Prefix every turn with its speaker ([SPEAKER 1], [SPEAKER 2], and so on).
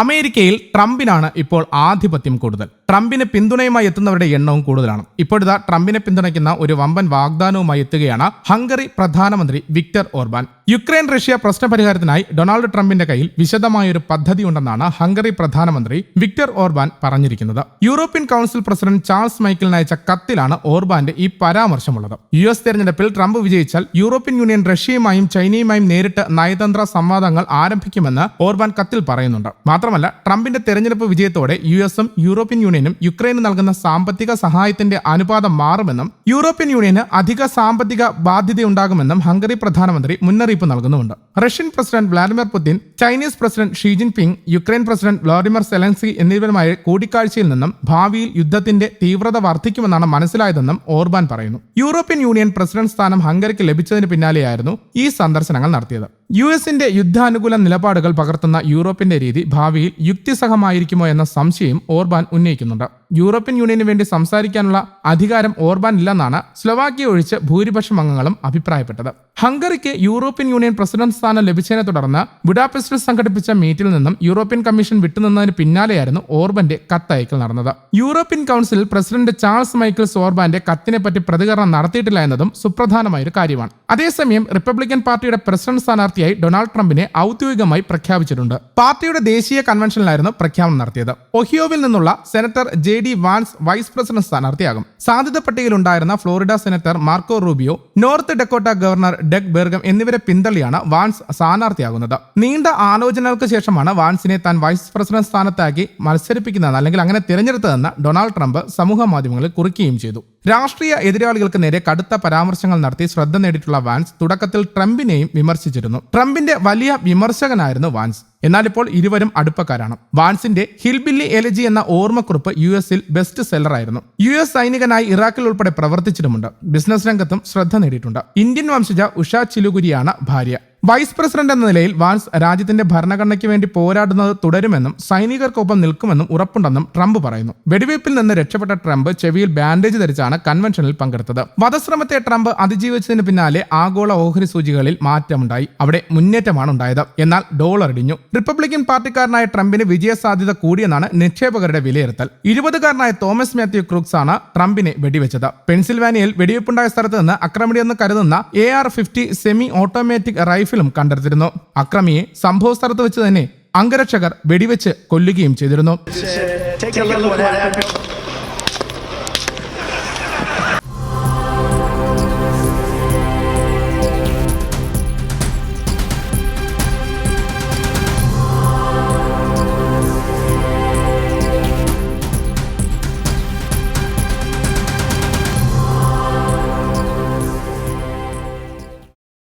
[SPEAKER 1] അമേരിക്കയിൽ ട്രംപിനാണ് ഇപ്പോൾ ആധിപത്യം കൂടുതൽ. ട്രംപിന് പിന്തുണയുമായി എത്തുന്നവരുടെ എണ്ണവും കൂടുതലാണ്. ഇപ്പോഴിതാ ട്രംപിനെ പിന്തുണയ്ക്കുന്ന ഒരു വമ്പൻ വാഗ്ദാനവുമായി എത്തുകയാണ് ഹംഗറി പ്രധാനമന്ത്രി വിക്ടർ ഓർബാൻ. യുക്രൈൻ റഷ്യ പ്രശ്ന പരിഹാരത്തിനായി ഡൊണാൾഡ് ട്രംപിന്റെ കയ്യിൽ പദ്ധതി ഉണ്ടെന്നാണ് ഹംഗറി പ്രധാനമന്ത്രി വിക്ടർ ഓർബാൻ പറഞ്ഞിരിക്കുന്നത്. യൂറോപ്യൻ കൗൺസിൽ പ്രസിഡന്റ് ചാൾസ് മൈക്കിളിന് അയച്ച കത്തിലാണ് ഓർബാന്റെ ഈ പരാമർശമുള്ളത്. യു എസ് തെരഞ്ഞെടുപ്പിൽ ട്രംപ് വിജയിച്ചാൽ യൂറോപ്യൻ യൂണിയൻ റഷ്യയുമായും ചൈനയുമായും നേരിട്ട് നയതന്ത്ര സംവാദങ്ങൾ ആരംഭിക്കുമെന്ന് ഓർബാൻ കത്തിൽ പറയുന്നുണ്ട്. മാത്രമല്ല ട്രംപിന്റെ തെരഞ്ഞെടുപ്പ് വിജയത്തോടെ യു എസും യൂറോപ്യൻ യൂണിയനും യുക്രൈന് നൽകുന്ന സാമ്പത്തിക സഹായത്തിന്റെ അനുപാതം മാറുമെന്നും യൂറോപ്യൻ യൂണിയന് അധിക സാമ്പത്തിക ബാധ്യതയുണ്ടാകുമെന്നും ഹംഗറി പ്രധാനമന്ത്രി മുന്നറിയിപ്പ് നൽകുന്നുമുണ്ട്. Russian president Vladimir Putin Chinese president Xi Jinping Ukraine president Vladimir Zelensky എന്നിവരുമായ കൂടിക്കാഴ്ചയിൽ നിന്നും ഭാവിയിൽ യുദ്ധത്തിന്റെ തീവ്രത വർദ്ധിക്കുമെന്നാണ് മനസ്സിലായതെന്നും ഓർബാൻ പറയുന്നു. യൂറോപ്യൻ യൂണിയൻ പ്രസിഡന്റ് സ്ഥാനം ഹംഗറിക്ക് ലഭിച്ചതിന് പിന്നാലെയായിരുന്നു ഈ സന്ദർശനങ്ങൾ നടത്തിയത്. യു എസിന്റെ യുദ്ധാനുകൂല നിലപാടുകൾ പകർത്തുന്ന യൂറോപ്പിന്റെ രീതി ഭാവിയിൽ യുക്തിസഹമായിരിക്കുമോ എന്ന സംശയം ഓർബാൻ ഉന്നയിക്കുന്നുണ്ട്. യൂറോപ്യൻ യൂണിയന് വേണ്ടി സംസാരിക്കാനുള്ള അധികാരം ഓർബാൻ ഇല്ലെന്നാണ് സ്ലൊവാക്കിയ ഒഴിച്ച് ഭൂരിപക്ഷം അംഗങ്ങളും അഭിപ്രായപ്പെട്ടത്. ഹംഗറിക്ക് യൂറോപ്യൻ യൂണിയൻ പ്രസിഡന്റ് സ്ഥാനം ലഭിച്ചതിനെ തുടർന്ന് ബുഡാപെസ്റ്റിൽ സംഘടിപ്പിച്ച മീറ്റിൽ നിന്നും യൂറോപ്യൻ കമ്മീഷൻ വിട്ടുനിന്നതിന് പിന്നാലെയായിരുന്നു ഓർബന്റെ കത്തയക്കൽ നടന്നത്. European council president Charles Michael's ഓർബാന്റെ കത്തിനെപ്പറ്റി പ്രതികരണം നടത്തിയിട്ടില്ല എന്നതും സുപ്രധാനമായ ഒരു കാര്യമാണ്. അതേസമയം റിപ്പബ്ലിക്കൻ പാർട്ടിയുടെ പ്രസിഡന്റ് സ്ഥാനാർത്ഥിയായി ഡൊണാൾഡ് ട്രംപിനെ ഔദ്യോഗികമായി പ്രഖ്യാപിച്ചിട്ടുണ്ട്. പാർട്ടിയുടെ ദേശീയ കൺവെൻഷനിലായിരുന്നു പ്രഖ്യാപനം നടത്തിയത്. ഒഹിയോവിൽ നിന്നുള്ള senator J D Vance vice president സ്ഥാനാർത്ഥിയാകും. സാധ്യത പട്ടികയിലുണ്ടായിരുന്ന Florida senator Marco Rubio North Dakota governor Doug Burgum എന്നിവരെ പിന്തള്ളിയാണ് വാൻസ് സ്ഥാനാർത്ഥിയാകുന്നത്. നീണ്ട ആലോചനകൾക്ക് ശേഷമാണ് വാൻസിനെ താൻ വൈസ് പ്രസിഡന്റ് സ്ഥാനത്താക്കി മത്സരിപ്പിക്കുന്നതെന്ന് അല്ലെങ്കിൽ അങ്ങനെ തിരഞ്ഞെടുത്തതെന്ന് ഡൊണാൾഡ് ട്രംപ് സമൂഹ മാധ്യമങ്ങളിൽ കുറിക്കുകയും ചെയ്തു. രാഷ്ട്രീയ എതിരാളികൾക്ക് നേരെ കടുത്ത പരാമർശങ്ങൾ നടത്തി ശ്രദ്ധ നേടിയിട്ടുള്ള വാൻസ് തുടക്കത്തിൽ ട്രംപിനെയും വിമർശിച്ചിരുന്നു. ട്രംപിന്റെ വലിയ വിമർശകനായിരുന്നു വാൻസ്. എന്നാൽ ഇപ്പോൾ ഇരുവരും അടുപ്പക്കാരാണ്. വാൻസിന്റെ ഹിൽബില്ലി എലജി എന്ന ഓർമ്മക്കുറിപ്പ് യു എസിൽ ബെസ്റ്റ് സെല്ലർ ആയിരുന്നു. യു എസ് സൈനികനായി ഇറാഖിൽ ഉൾപ്പെടെ പ്രവർത്തിച്ചിട്ടുമുണ്ട്. ബിസിനസ് രംഗത്തും ശ്രദ്ധ നേടിയിട്ടുണ്ട്. ഇന്ത്യൻ വംശജ ഉഷ ചിലുകുരിയാണ് ഭാര്യ. വൈസ് പ്രസിഡന്റ് എന്ന നിലയിൽ വാൻസ് രാജ്യത്തിന്റെ ഭരണഘടനയ്ക്ക് വേണ്ടി പോരാടുന്നത് തുടരുമെന്നും സൈനികർക്കൊപ്പം നിൽക്കുമെന്നും ഉറപ്പുണ്ടെന്നും ട്രംപ് പറയുന്നു. വെടിവയ്പിൽ നിന്ന് രക്ഷപ്പെട്ട ട്രംപ് ചെവിയിൽ ബാൻഡേജ് ധരിച്ചാണ് കൺവെൻഷനിൽ പങ്കെടുത്തത്. വധശ്രമത്തെ ട്രംപ് അതിജീവിച്ചതിന് പിന്നാലെ ആഗോള ഓഹരി സൂചികകളിൽ മാറ്റമുണ്ടായി. അവിടെ മുന്നേറ്റമാണ് ഉണ്ടായത് എന്നാൽ ഡോളർ ഇടിഞ്ഞു. റിപ്പബ്ലിക്കൻ പാർട്ടിക്കാരനായ ട്രംപിന് വിജയസാധ്യത കൂടിയെന്നാണ് നിക്ഷേപകരുടെ വിലയിരുത്തൽ. ഇരുപതുകാരനായ തോമസ് മാത്യു ക്രൂക്സ് ആണ് ട്രംപിനെ വെടിവെച്ചത്. പെൻസിൽവാനിയയിൽ വെടിവയ്പുണ്ടായ സ്ഥലത്ത് നിന്ന് അക്രമിയെന്ന് കരുതുന്ന A R fifty semi automatic റൈഫിലും കണ്ടെടുത്തിരുന്നു. അക്രമിയെ സംഭവ സ്ഥലത്ത് വെച്ച് തന്നെ അംഗരക്ഷകർ വെടിവെച്ച് കൊല്ലുകയും ചെയ്തിരുന്നു.